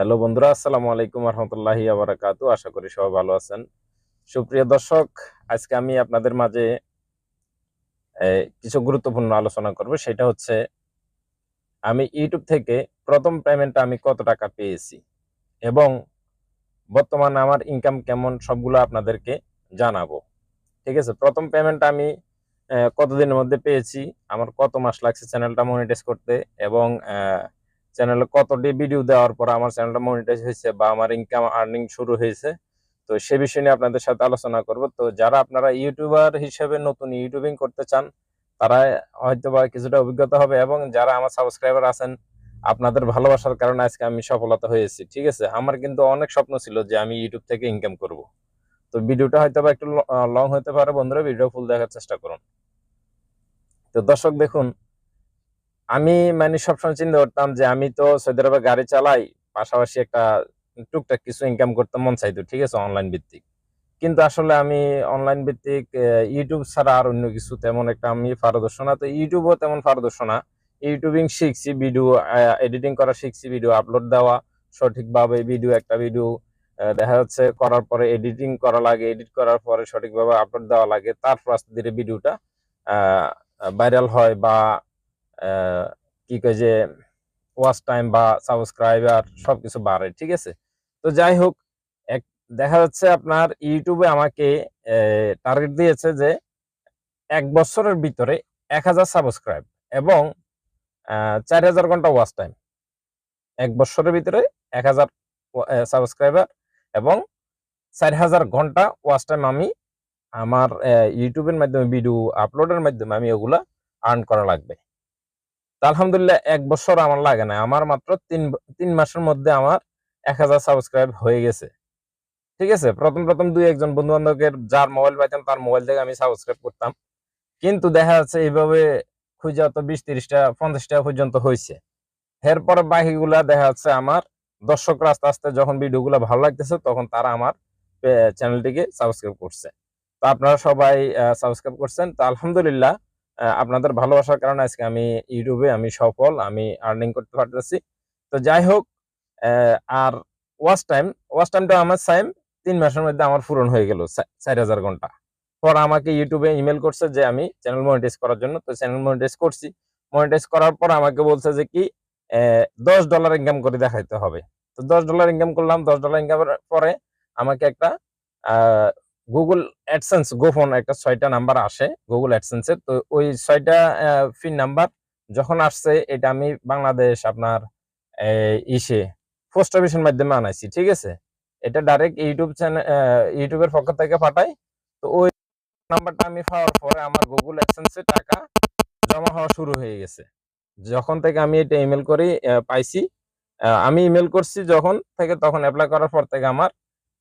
Hello বন্ধুরা, আসসালামু আলাইকুম রহমতুল্লাহি আবরাকাতু আশা করি সবাই ভালো আছেন। সুপ্রিয় দর্শক, আজকে আমি আপনাদের মাঝে কিছু গুরুত্বপূর্ণ আলোচনা করব। সেটা হচ্ছে, আমি ইউটিউব থেকে প্রথম পেমেন্টটা আমি কত টাকা পেয়েছি এবং বর্তমানে আমার ইনকাম কেমন সবগুলো আপনাদেরকে জানাব। ঠিক আছে? প্রথম পেমেন্ট আমি কতদিনের মধ্যে পেয়েছি, আমার কত মাস লাগছে চ্যানেলটা মনিটাইজ করতে এবং চ্যানেলে কতটি ভিডিও দেওয়ার পর আমার চ্যানেলটা মনিটাইজ হয়েছে বা আমার ইনকাম আর্নিং শুরু হয়েছে, তো সে বিষয় নিয়ে আপনাদের সাথে আলোচনা করব। তো যারা আপনারা ইউটিউবার হিসেবে নতুন ইউটিউবিং করতে চান, তারা হয়তো বা কিছুটা অভিজ্ঞতা হবে এবং যারা আমার সাবস্ক্রাইবার আছেন, আপনাদের ভালোবাসার কারণে আজকে আমি সফলতা হয়েছি, ঠিক আছে? আমার কিন্তু অনেক স্বপ্ন ছিল যে আমি ইউটিউব থেকে ইনকাম করব। তো ভিডিওটা হয়তো বা একটু লং হতে পারে বন্ধুরা, ভিডিও ফুল দেখার চেষ্টা করুন। তো দর্শক দেখুন আমি মানে সবসময় চিন্তা করতাম যে, আমি তো সৌদি আরবে গাড়ি চালাই, পাশাপাশি একটা টুকটাক কিছু ইনকাম করতে মন চাইতো, ঠিক আছে অনলাইন ভিত্তিক। কিন্তু আসলে আমি অনলাইন ভিত্তিক ইউটিউব ছাড়া আর অন্য কিছু তেমন একটা আমি পারদর্শ না তো ইউটিউবও তেমন পারদর্শ না ইউটিউবিং শিখছি ভিডিও এডিটিং করা শিখছি ভিডিও আপলোড দেওয়া, সঠিকভাবে ভিডিও একটা ভিডিও দেখা যাচ্ছে, করার পরে এডিটিং করা লাগে এডিট করার পরে সঠিকভাবে আপলোড দেওয়া লাগে। তারপর আস্তে ধীরে ভিডিওটা ভাইরাল হয় বা কি কয় যে ওয়াচ টাইম বা সাবস্ক্রাইবার সব কিছু বাড়ে, ঠিক আছে? তো যাই হোক, এক, দেখা যাচ্ছে আপনার ইউটিউবে আমাকে টার্গেট দিয়েছে যে, এক বছরের ভিতরে এক হাজার সাবস্ক্রাইব এবং চার হাজার ঘণ্টা ওয়াচ টাইম এক বছরের ভিতরে এক হাজার সাবস্ক্রাইবার এবং চার হাজার ঘণ্টা ওয়াচ টাইম আমি আমার ইউটিউবের মাধ্যমে ভিডিও আপলোডের মাধ্যমে আমি ওগুলা আর্ন করা লাগবে। আলহামদুলিল্লাহ এক বছর আমার লাগে না আমার মাত্র তিন তিন মাসের মধ্যে আমার এক হাজার সাবস্ক্রাইব হয়ে গেছে। ঠিক আছে? প্রথম প্রথম দুই একজন বন্ধু বান্ধবের যার মোবাইল পাইতাম, তার মোবাইল থেকে আমি সাবস্ক্রাইব করতাম। কিন্তু দেখা যাচ্ছে এইভাবে খুঁজে তো বিশ তিরিশটা পঞ্চাশটা পর্যন্ত হয়েছে এরপরে বাকিগুলা দেখা যাচ্ছে আমার দর্শকরা আস্তে আস্তে যখন ভিডিওগুলো ভালো লাগতেছে, তখন তারা আমার চ্যানেলটিকে সাবস্ক্রাইব করছে। তো আপনারা সবাই সাবস্ক্রাইব করছেন। তো আলহামদুলিল্লাহ আপনাদের ভালোবাসার কারণে আজকে আমি ইউটিউবে আমি সফল, আমি আর্নিং করতে পারতেছি। তো যাই হোক আর ওয়াচ টাইম ওয়াচ টাইমটা আমার সাইম তিন মাসের মধ্যে আমার পূরণ হয়ে গেল চার হাজার ঘণ্টা। পর আমাকে ইউটিউবে ইমেল করছে যে আমি চ্যানেল মনিটাইজ করার জন্য, তো চ্যানেল মনিটাইজ করছি। মনিটাইজ করার পর আমাকে বলছে যে কি দশ ডলার ইনকাম করে দেখাইতে হবে। তো দশ ডলার ইনকাম করলাম, দশ ডলার ইনকাম পরে আমাকে একটা গুগল অ্যাডসেন্স গোফোন একটা ছয়টা নাম্বার আসে গুগল অ্যাডসেন্সের তো ওই ছয়টা ফিন নাম্বার যখন আসছে, এটা আমি বাংলাদেশ আপনার ইসে পোস্ট অফিসের মাধ্যমে আনাইছি, ঠিক আছে? এটা ডাইরেক্ট ইউটিউব চ্যানেল ইউটিউবের পক্ষ থেকে পাঠাই। তো ওই নাম্বারটা আমি পাওয়ার পরে আমার গুগল অ্যাডসেন্সে টাকা জমা হওয়া শুরু হয়ে গেছে। যখন থেকে আমি এটা ইমেল করি পাইছি আমি ইমেল করছি যখন থেকে, তখন অ্যাপ্লাই করার পর থেকে আমার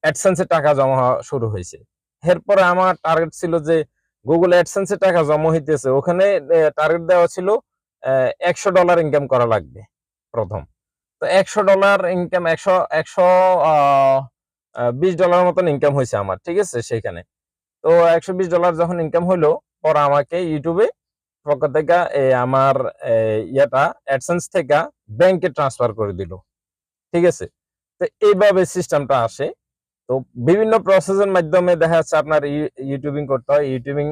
অ্যাডসেন্সে টাকা জমা হওয়া শুরু হয়েছে। এরপরে আমার টার্গেট ছিল যে গুগল অ্যাডসেন্সে টাকা জমা হইতেছে, ওখানে টার্গেট দেওয়া ছিল একশো ডলার ইনকাম করা লাগবে, প্রথম। তো একশো ডলার ইনকাম একশো একশো বিশ ডলার মতন ইনকাম হয়েছে আমার, ঠিক আছে, সেখানে। তো একশো বিশ ডলার যখন ইনকাম হইল, পর আমাকে ইউটিউবে পক্ষ থেকে আমার ইয়েটা অ্যাডসেন্স থেকে ব্যাংকে ট্রান্সফার করে দিল, ঠিক আছে? তো এইভাবে সিস্টেমটা আসে। তো বিভিন্ন প্রসেসের মাধ্যমে দেখা যাচ্ছে আপনার ইউটিউবিং করতে হয়। ইউটিউবিং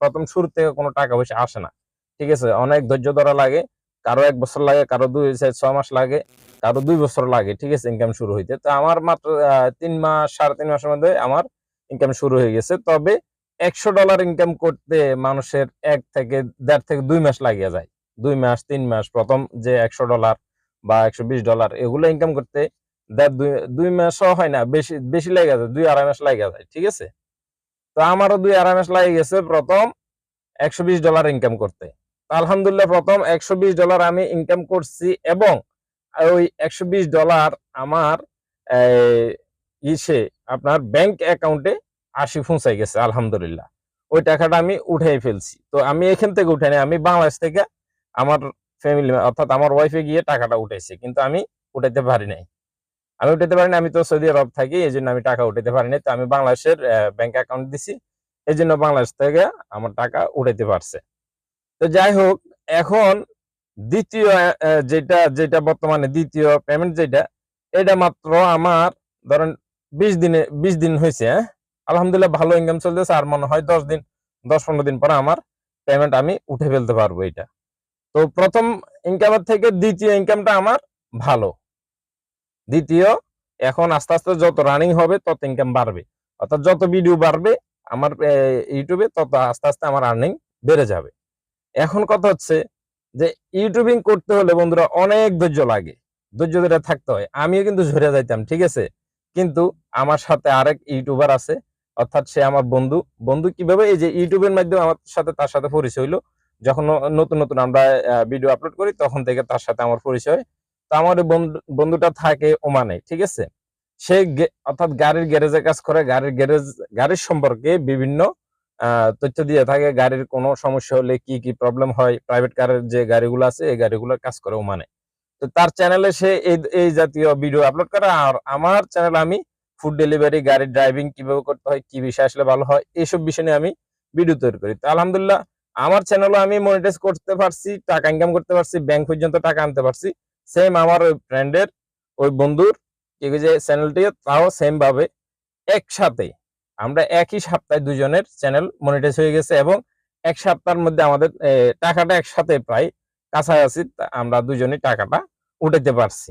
প্রথম শুরু থেকে কোনো টাকা পয়সা আসে না। ঠিক আছে? অনেক ধৈর্য ধরা লাগে। কারও এক বছর লাগে, কারও দুই, চার ছ মাস লাগে, কারও দুই বছর লাগে, ঠিক আছে ইনকাম শুরু হইতে। তো আমার মাত্র তিন মাস, সাড়ে তিন মাসের মধ্যে আমার ইনকাম শুরু হয়ে গেছে। তবে একশো ডলার ইনকাম করতে মানুষের এক থেকে দেড় থেকে দুই মাস লাগিয়ে যায়। দুই মাস, তিন মাস, প্রথম যে একশো ডলার বা একশো বিশ ডলার এগুলো ইনকাম করতে দেড় দুই দুই মাসও হয় না, বেশি বেশি লেগে যায়, দুই আড়াই মাস লেগে যায়, ঠিক আছে? তো আমারও দুই আড়াই মাস লাগে গেছে প্রথম একশো বিশ ডলার ইনকাম করতে। আলহামদুলিল্লাহ প্রথম একশো বিশ ডলার আমি ইনকাম করছি এবং ওই একশো বিশ ডলার আমার ইসে আপনার ব্যাংক অ্যাকাউন্টে আশি পৌঁছাই গেছে, আলহামদুলিল্লাহ। ওই টাকাটা আমি উঠাই ফেলছি। তো আমি এখান থেকে উঠাই আমি বাংলাদেশ থেকে আমার ফ্যামিলি অর্থাৎ আমার ওয়াইফে গিয়ে টাকাটা উঠাইছি, কিন্তু আমি উঠাইতে পারি নাই। আমি উঠাতে পারিনি, আমি তো সৌদি আরব থাকি এই জন্য আমি টাকা উঠাতে পারিনি। তো আমি বাংলাদেশের ব্যাংক অ্যাকাউন্ট দিছি এই জন্য বাংলাদেশ থেকে আমার টাকা উঠাতে পারছে। তো যাই হোক, এখন দ্বিতীয় যেটা যেটা বর্তমানে দ্বিতীয় পেমেন্ট যেটা, এটা মাত্র আমার ধরেন বিশ দিনে, বিশ দিন হয়েছে হ্যাঁ? আলহামদুলিল্লাহ ভালো ইনকাম চলতেছে, আর মনে হয় দশ দিন, দশ পনেরো দিন পরে আমার পেমেন্ট আমি উঠে ফেলতে পারব এটা। তো প্রথম ইনকামের থেকে দ্বিতীয় ইনকামটা আমার ভালো। দ্বিতীয়, এখন আস্তে আস্তে যত রানিং হবে, তত ইনকাম বাড়বে। অর্থাৎ যত ভিডিও বাড়বে আমার ইউটিউবে তত আস্তে আস্তে আমার আর্নিং বেড়ে যাবে। এখন কথা হচ্ছে যে ইউটিউবিং করতে হলে বন্ধুরা অনেক ধৈর্য লাগে। ধৈর্য ধরে থাকতে হয়। আমিও কিন্তু ঝরে যাইতাম, ঠিক আছে? কিন্তু আমার সাথে আরেক ইউটিউবার আছে, অর্থাৎ সে আমার বন্ধু। বন্ধু কীভাবে? এই যে ইউটিউবের মাধ্যমে আমার সাথে, তার সাথে পরিচয় হইল। যখন নতুন নতুন আমরা ভিডিও আপলোড করি, তখন থেকে তার সাথে আমার পরিচয়। তো আমার বন্ধুটা থাকে ওমানে, ঠিক আছে? সে অর্থাৎ গাড়ির গ্যারেজে কাজ করে, গাড়ির গ্যারেজ, গাড়ির সম্পর্কে বিভিন্ন তথ্য দিয়ে থাকে, গাড়ির কোনো সমস্যা হলে কি কি প্রবলেম হয় প্রাইভেট কারের যে গাড়িগুলো আছে, এই গাড়িগুলো কাজ করে ওমানে। তো তার চ্যানেলে সে এই জাতীয় ভিডিও আপলোড করে, আর আমার চ্যানেলে আমি ফুড ডেলিভারি গাড়ির ড্রাইভিং কীভাবে করতে হয়, কি বিষয় আসলে ভালো হয় এইসব বিষয় নিয়ে আমি ভিডিও তৈরি করি। তো আলহামদুলিল্লাহ, আমার চ্যানেলও আমি মনিটাইজ করতে পারছি, টাকা ইনকাম করতে পারছি ব্যাংক পর্যন্ত টাকা আনতে পারছি সেম আমার ওই ফ্রেন্ডের ওই বন্ধুর যে চ্যানেলটি তাও সেম ভাবে একসাথে। আমরা একই সপ্তাহে দুজনের চ্যানেল মনিটাইজ হয়ে গেছে এবং এক সপ্তাহের মধ্যে আমাদের টাকাটা একসাথে প্রায় কাছাকাছি আমরা দুজনে টাকাটা উঠাতে পারছি।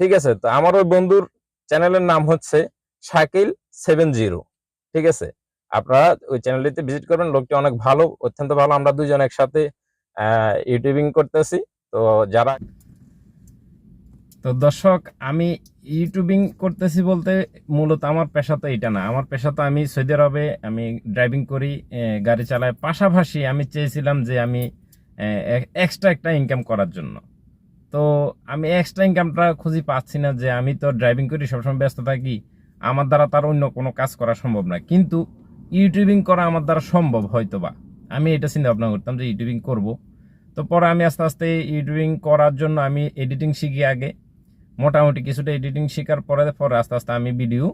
ঠিক আছে? তো আমার ওই বন্ধুর চ্যানেলের নাম হচ্ছে শাকিল সেভেন জিরো। ঠিক আছে? আপনারা ওই চ্যানেলটিতে ভিজিট করবেন, লোকটি অনেক ভালো, অত্যন্ত ভালো। আমরা দুজন একসাথে ইউটিউবিং করতেছি। তো যারা তো দর্শক, আমি ইউটিউবিং করতেছি বলতে মূলত আমার পেশা তো এটা না। আমার পেশা তো আমি সৌদি আরবে আমি ড্রাইভিং করি গাড়ি চালাই পাশাপাশি আমি চেয়েছিলাম যে আমি এক্সট্রা একটা ইনকাম করার জন্য। তো আমি এক্সট্রা ইনকামটা খুঁজি পাচ্ছি না যে আমি তো ড্রাইভিং করি, সবসময় ব্যস্ত থাকি। আমার দ্বারা তার অন্য কোনো কাজ করা সম্ভব না। কিন্তু ইউটিউবিং করা আমার দ্বারা সম্ভব হয়তো বা আমি এটা চিন্তা ভাবনা করতাম যে ইউটিউবিং করব। তো পরে আমি আস্তে আস্তে ইউটিউবিং করার জন্য আমি এডিটিং শিখি আগে। মোটামুটি কিছুটা এডিটিং শেখার পরে পরে আস্তে আস্তে আমি ভিডিও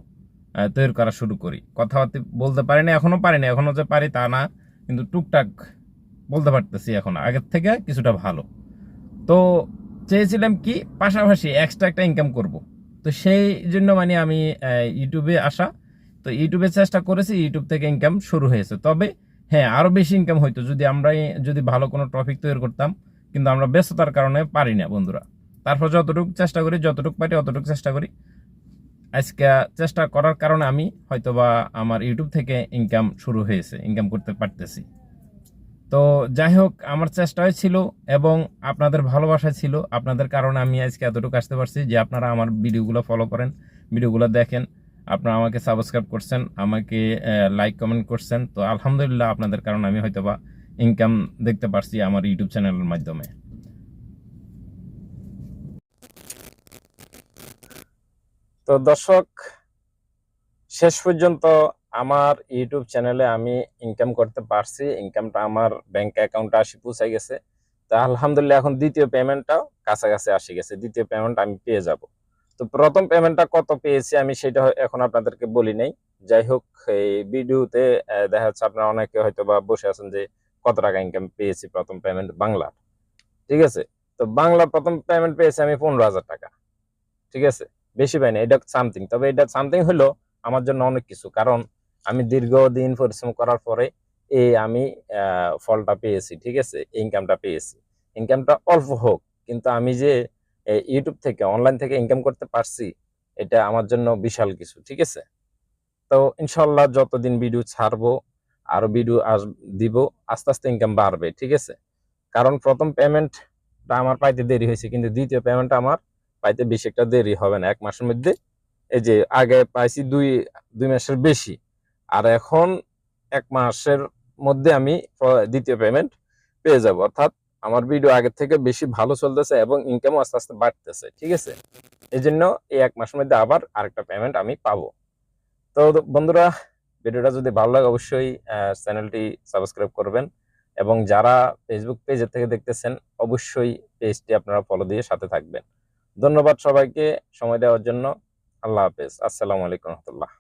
তৈরি করা শুরু করি। কথাবার্তা বলতে পারি না এখনও পারি না এখনও যে পারি তা না, কিন্তু টুকটাক বলতে পারতেছি এখন। আগের থেকে কিছুটা ভালো। তো চেয়েছিলাম কি, পাশাপাশি এক্সট্রা একটা ইনকাম করব। তো সেই জন্য মানে আমি ইউটিউবে আসা। তো ইউটিউবে চেষ্টা করেছি ইউটিউব থেকে ইনকাম শুরু হয়েছে। তবে হ্যাঁ আরও বেশি ইনকাম হইতো যদি আমরা যদি ভালো কোনো টপিক তৈরি করতাম, কিন্তু আমরা ব্যস্ততার কারণে পারি না, বন্ধুরা। তারপর যতটুকু চেষ্টা করি, যতটুকু পারি অতটুকু চেষ্টা করি। আজকে চেষ্টা করার কারণে আমি হয়তোবা আমার ইউটিউব থেকে ইনকাম শুরু হয়েছে ইনকাম করতে পারতেছি। তো যাই হোক, আমার চেষ্টাই ছিল এবং আপনাদের ভালোবাসা ছিল। আপনাদের কারণে আমি আজকে এতটুকু আসতে পারছি যে আপনারা আমার ভিডিওগুলো ফলো করেন, ভিডিওগুলো দেখেন, আপনারা আমাকে সাবস্ক্রাইব করছেন, আমাকে লাইক কমেন্ট করছেন। তো আলহামদুলিল্লাহ আপনাদের কারণে আমি হয়তোবা ইনকাম দেখতে পারছি আমার ইউটিউব চ্যানেলের মাধ্যমে। তো দর্শক, শেষ পর্যন্ত আমার ইউটিউব চ্যানেলে আমি ইনকাম করতে পারছি। ইনকামটা আমার ব্যাংক অ্যাকাউন্টে আসি পৌঁছাই গেছে। তো আলহামদুলিল্লাহ, এখন দ্বিতীয় পেমেন্টটাও কাছাকাছি আসি গেছে। দ্বিতীয় পেমেন্ট আমি পেয়ে যাব। তো প্রথম পেমেন্টটা কত পেয়েছি আমি সেটা এখন আপনাদেরকে বলি নাই। যাই হোক, এই ভিডিওতে দেখা যাচ্ছে আপনারা অনেকে হয়তো বা বসে আছেন যে, কত টাকা ইনকাম পেয়েছি প্রথম পেমেন্ট বাংলা ঠিক আছে? তো বাংলা প্রথম পেমেন্ট পেয়েছি আমি পনেরো হাজার টাকা। ঠিক আছে? বেশি পাইনি এটা সামথিং তবে এটা সামথিং হলো আমার জন্য অনেক কিছু, কারণ আমি দীর্ঘদিন পরিশ্রম করার পরে এই আমি ফলটা পেয়েছি, ঠিক আছে? ইনকামটা পেয়েছি। ইনকামটা অল্প হোক, কিন্তু আমি যে ইউটিউব থেকে অনলাইন থেকে ইনকাম করতে পারছি, এটা আমার জন্য বিশাল কিছু, ঠিক আছে? তো ইনশাল্লাহ যতদিন ভিডিও ছাড়বো, আরও ভিডিও আস, দিব, আস্তে আস্তে ইনকাম বাড়বে, ঠিক আছে? কারণ প্রথম পেমেন্টটা আমার পাইতে দেরি হয়েছে, কিন্তু দ্বিতীয় পেমেন্টটা আমার পাইতে বেশি একটা দেরি হবে না, এক মাসের মধ্যে। এই যে আগে পাইছি দুই দুই মাসের বেশি। আর এখন এক মাসের মধ্যে আমি দ্বিতীয় পেমেন্ট পেয়ে যাব। অর্থাৎ আমার ভিডিও আগের থেকে বেশি ভালো চলতেছে এবং ইনকামও আস্তে আস্তে বাড়তেছে, ঠিক আছে? এই জন্য এই এক মাসের মধ্যে আবার আরেকটা পেমেন্ট আমি পাবো। তো বন্ধুরা, ভিডিওটা যদি ভালো লাগে অবশ্যই চ্যানেলটি সাবস্ক্রাইব করবেন এবং যারা ফেসবুক পেজের থেকে দেখতেছেন, অবশ্যই পেজটি আপনারা ফলো দিয়ে সাথে থাকবেন। ধন্যবাদ সবাইকে সময় দেওয়ার জন্য। আল্লাহ হাফেজ। আসসালামু আলাইকুম রহমতুল্লাহ।